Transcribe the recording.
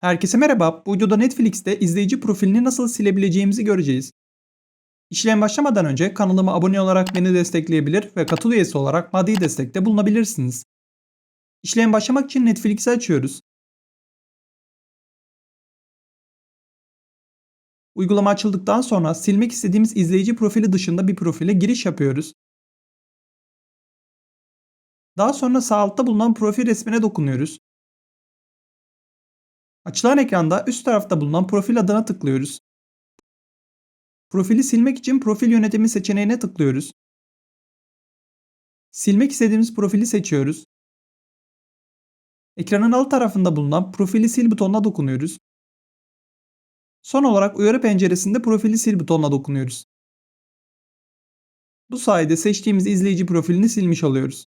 Herkese merhaba. Bu videoda Netflix'te izleyici profilini nasıl silebileceğimizi göreceğiz. İşlem başlamadan önce kanalıma abone olarak beni destekleyebilir ve katıl üyesi olarak maddi destekte bulunabilirsiniz. İşlem başlamak için Netflix'i açıyoruz. Uygulama açıldıktan sonra silmek istediğimiz izleyici profili dışında bir profile giriş yapıyoruz. Daha sonra sağ altta bulunan profil resmine dokunuyoruz. Açılan ekranda üst tarafta bulunan profil adına tıklıyoruz. Profili silmek için profil yönetimi seçeneğine tıklıyoruz. Silmek istediğimiz profili seçiyoruz. Ekranın alt tarafında bulunan profili sil butonuna dokunuyoruz. Son olarak uyarı penceresinde profili sil butonuna dokunuyoruz. Bu sayede seçtiğimiz izleyici profilini silmiş oluyoruz.